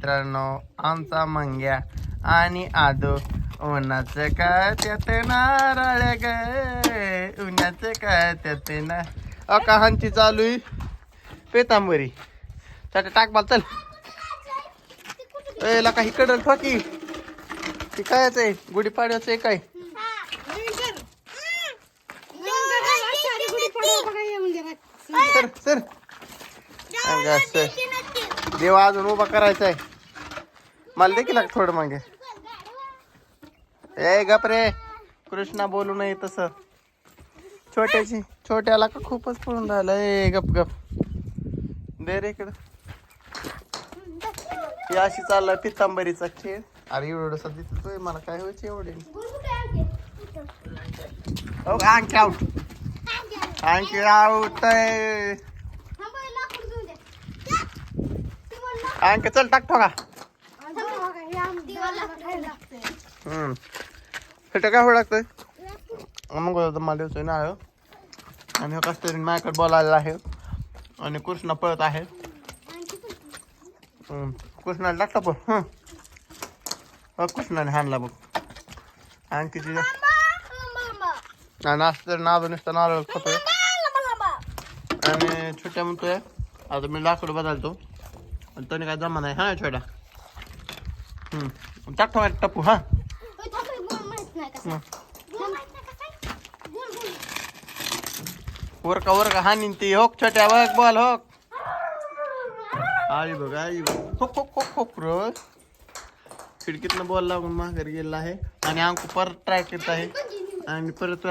मित्रांनो आमचा मंग्या आणि आदो. उन्हाचं काय त्यात नारळ ग? उन्हाचं काय त्यात ना अ कहाणची चालू आहे? पेतांबरी. चट टाक बाल चल. ए लका इकडं ठोकी ती कायच आहे? गुढीपाड्याचं आहे काय? Sir sir. देवा अजून उभा करायचा आहे मला देखील लाग थोडं मागे. ए गप रे. कृष्णा बोलू नये तसं. छोट्याची छोट्याला का खूपच पळून राहिलं? ए गप गप. दे रे इकडं. ही अशी चाललाय पितांबरीचा खेळ. अरे एवढं दिसतोय मला काय व्हायचं एवढे? अंक आउट अंक आउट अंक चल टाक ठोका. हम्म. फेटा काय होऊ लागतंय? मग मला देतोय ना आणि हो कसं तरी माझ्याकडे बोलायला आहे. आणि कृष्णा पळत आहे. कृष्णाला टाकता पण हं. हो कृष्णाने हाणला बघ. आणखी आणि असं तर नाव नुसतं नारळ खातोय. आणि छोट्या म्हणतोय आता मी लाकूड बदलतो. आणि त्याने काय जमा नाही हा छोट्या. टाकतो टप्पू हा. वर का वर का हानीन ती होक छोट्या बघ बोल होक. आई बघ आई बघ. होक होक होक होक रोज खिडकीतनं बॉल लागून माघार गेला आहे. आणि अंकू परत ट्राय करत आहे. आणि परत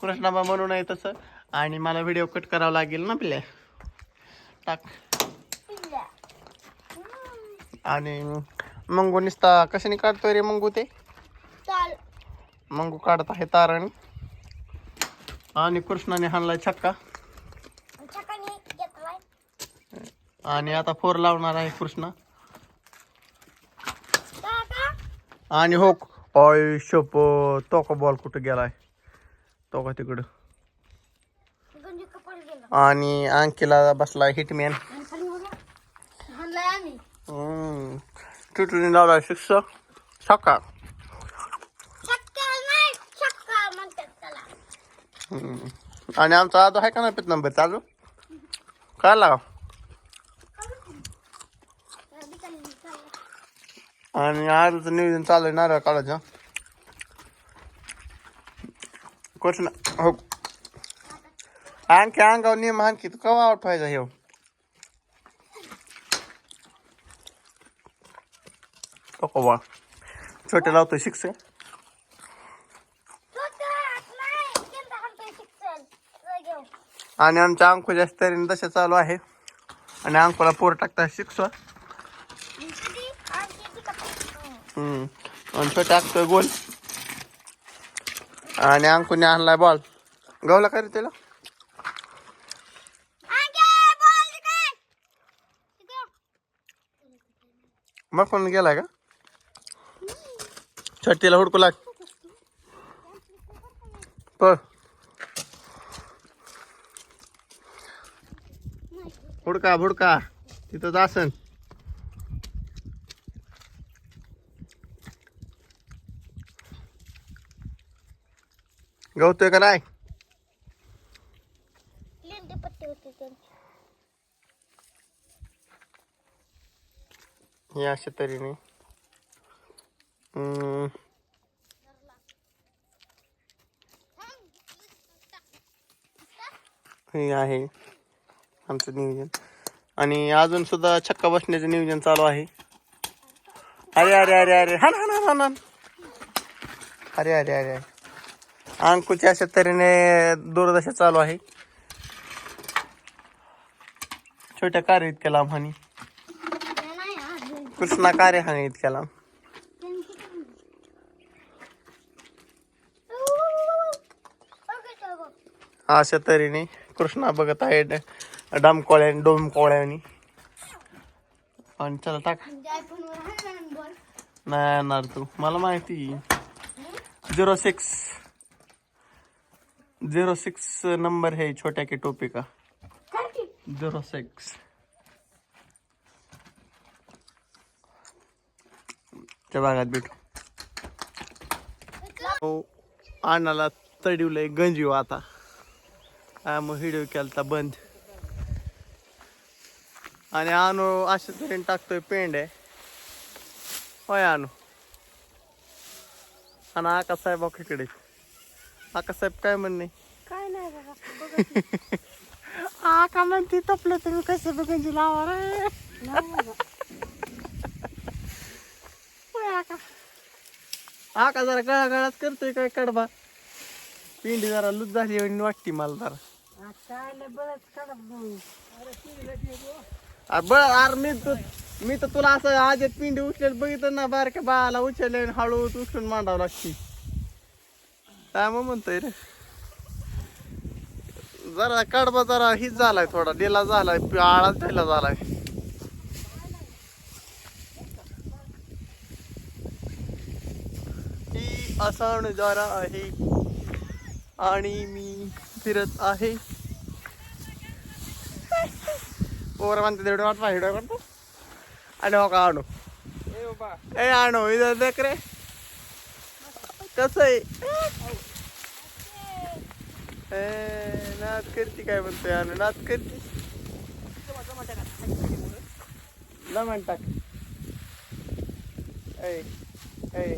कृष्णाबा म्हणू नये तसं. आणि मला व्हिडिओ कट करावा लागेल ना आपल्या टाक. आणि मंगू निसता कशाने काढतोय रे मंगू ते? मंगू काढत आहे तारण. आणि कृष्णाने हाणलाय छक्का. आणि आता फोर लावणार आहे कृष्णा. आणि हो ऑय शप तो का बॉल कुठं गेलाय? तो का तिकडं आणि अंकीला बसलाय हिटमॅन. तुटून लावलाय शिक्ष छक्का. आणि आमचा आदो आहे का नाही पित नंबर चालू काय लावा आणि आजचं नियोजन चालू आहे नारळ काढायचं कृष्ण हो आणखी अंगावर नियम आणखी तू कवा आउट व्हायचा हे तो कवा छोटे लावतो शिक्ष आणि आमच्या अंकू जास्त तऱ्हेने दशा चालू आहे. आणि अंकूला पोर टाकता शिक्ष हम्म. आणि तो टाकतोय गोल. आणि अंकुने आणलाय बॉल गवला का रे त्याला? मग कोण गेलाय का? छट्टीला हुडकू लाग. पळ. हुडका हुडका. तिथंच असन. गवतोय का नाही? हे अशा हम्म, हे आहे आमचं नियोजन. आणि अजून सुद्धा छक्का बसण्याचं नियोजन चालू आहे. अरे अरे अरे अरे. हा ना हा ना अरे अरे अरे अरे. अंकुची अशा तऱ्हेने दूरदशा चालू आहे. छोट्या कार्य इतक्या लांब हानी कृष्णा कार्य हानी इतक्या लांब अशा तऱ्हेने कृष्णा बघत आहे ड- डमकोळ्या पण चला टाक. नाही येणार तू. मला माहिती zero six zero six number है छोट्या की टोपी का? झिरो सिक्स त्या भागात भेटू. हो अण्णाला चढवलंय गंजीव आता. हा मग व्हिडिओ केलता बंद. आणि आणू अशा तऱ्हेने टाकतोय पेंड आहे. होय आणू. आणि आकाश साहेब इकडे आकाश साहेब काय म्हणणे? काय नाही बाबा आका म्हणते तपलं तुम्ही कसं बघायची लावा रे. आका. आका जरा गळा गळाच करतोय काय कडबा. पिंडी जरा लुच झाली आणि वाटती मला जरा. बोलू. अरे बळ अरे मी तू मी तर तुला असं आज एक पिंडी उचलेल बघितलं ना बारक्या बाळाला उचलले आणि हळू उचलून मांडावं लागते. काय मग म्हणतोय रे? जरा कडबा जरा हीच झालाय थोडा डेला झालाय आळाच ढिला झालाय. ही असा नजारा आहे आणि मी फिरत आहे. पोरं म्हणते तेवढं वाट पाहिजे करतो आणि हो का आणू ए आणू इथं देख रे कसं आहे ए, नाच करती काय म्हणतोय आणू नाच करती लमण टाक ऐ ए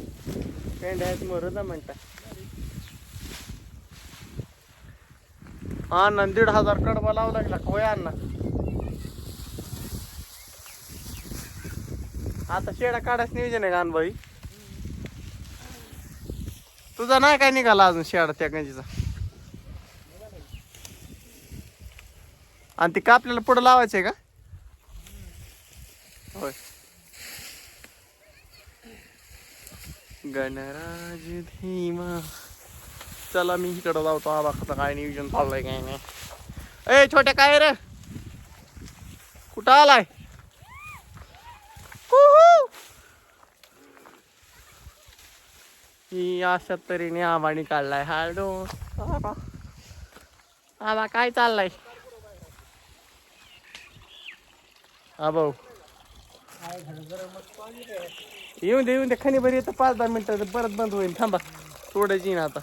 पेंड आहेत मोर लमण टाक दीड हजार कडबा लावला लागला होय अण्णा आता शेडा काढायचं नियोजन आहे का भाई तुझा नाही काय निघाला अजून शेडा त्या गंजीचा? आणि ती का आपल्याला पुढं लावायचंय का? होय. गणराज धीमा. चला मी इकडं लावतो आबा कसं काय नियोजन चाललंय काय नाही. ए छोट्या काय रे? कुठं आलाय? ही अशा तऱ्हेने आबाणी काढलाय. हाडो आबा काय चाललाय? आबा. येऊन दे येऊन दे. खणी बरी येतं. पाच दहा मिनिटं परत बंद होईल. थांबा. सोडायची ना आता.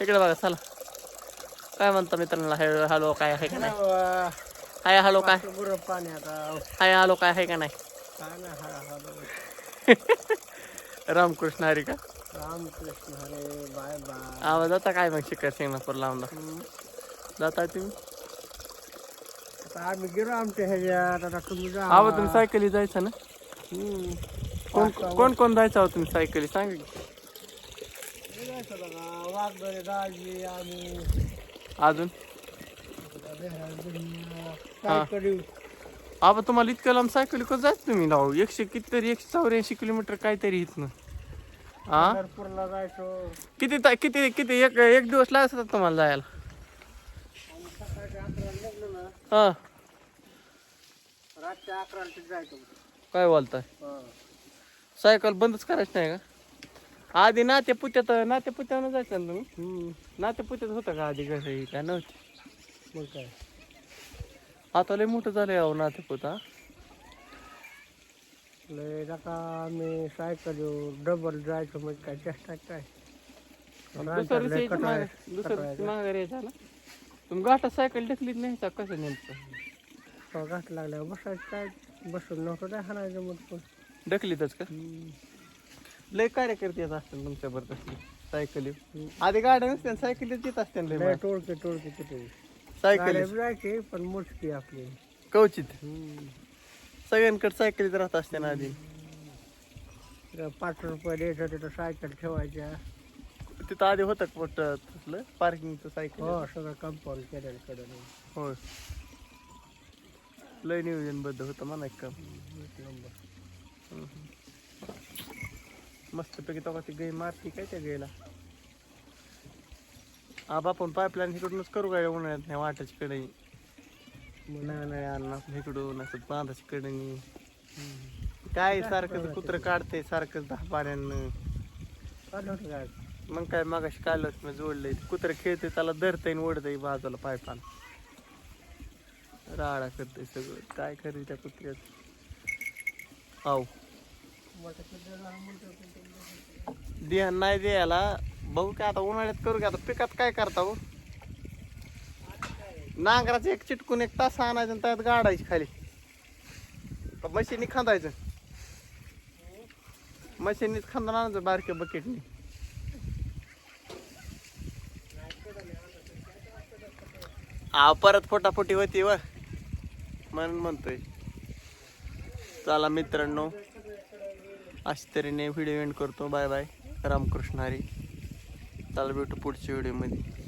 इकडे बघा चला. काय म्हणता मित्रांनो? हॅलो हॅलो काय आहे का नाही? हाय हॅलो काय? हाय हॅलो काय आहे का नाही? रामकृष्ण हरी का? रामकृष्ण हरे बाय बाय. आवाज जाता काय मग शिखर शिंगणापूर लांबला जाता तुम्ही? आता आम्ही गेलो आमच्या ह्याच्यात आता तुम्ही जा. आवा तुम्ही सायकली जायचं ना? हम्म. कोण कोण कोण जायचं आहो तुम्ही सायकली? सांगा की. जायचं बघा वाघबरे दाजी आम्ही. अजून? सायकली आबा तुम्हाला इतक्या लांब सायकली कसं जायचं तुम्ही? लावू एकशे कितीतरी एकशे चौऱ्याऐंशी किलोमीटर काहीतरी इथनं. हा पंढरपूरला जायचो. किती ता- किती किती एक एक दिवस लागतात तुम्हाला जायला? आणि सकाळच्या अकराला निघलो ना. हा. रातच्या अकराला तिथे जायचो. काय बोलताय? हा. सायकल बंदच करायची नाही का? आधी नाते पुत्यात नाते पुत्यानं जायचं ना तुम्ही? हम्म. नाते पुत्यात होतं का आधी कसं काय नव्हती. मग काय? आता लय मोठं झालंय अहो नाते पुता. लय नका आम्ही सायकल डबल जायचो मग काय चेष्टा काय? दिवशी माघारी ना तुम्ही गाठात सायकल ढकलीत नाही का? कसं नेमकं? तो घाट लागल्यावर बसायचं काय? बसून नव्हतं काय हाणायचं मग पण ढकलीतच का? लय कार्यकर्ते येत असतील तुमच्या बरोबर. सायकली आधी गाड्या नसत्या सायकलीत येत असत्या लय. टोळके टोळके तिथे सायकली जायचे पण मोजकी आपली. कवचित. सगळ्यांकडे सायकलीत राहत असते ना आधी. पाच रुपये द्यायचं तिथं सायकल ठेवायच्या. तिथं आधी होतं मोठं तसलं पार्किंगचं सायकल? हो सगळं कंपाऊंड केलेलं कडे होय. लय नियोजनबद्ध होतं म्हणा एक काम. मस्तपैकी तो ती गाई मारती काय त्या गाईला? आबा आपण पाईपलाईन इकडूनच करू काय उन्हाळ्यात नाही वाटाची कडे नाही नाही अन्न इकडून असं बांधाची कडे काय सारखं कुत्र काढते सारखं दहा पाण्यानं काय मग काय मागाशी कालच मी जोडलंय. कुत्र खेळते त्याला धरतय ओढतय बाजूला पायपान. राडा करते सगळं. काय करते त्या कुत्र्यात? आव ध्यान नाही द्यायला बघू काय आता उन्हाळ्यात करू का? आता पिकात काय करता हो? नांगराचं एक चिटकून एक तास आणायचं त्यात गाडायची खाली. मशीनी खांदायचं? मशीनीत खांदा आणायचं बारक्या बकेटनी हा परत फोटाफोटी होती व. म्हणून म्हणतोय. चला मित्रांनो अशा तऱ्हेने व्हिडिओ एंड करतो. Bye bye Ramkrishna Hari. चला भेटू पुढच्या व्हिडिओमध्ये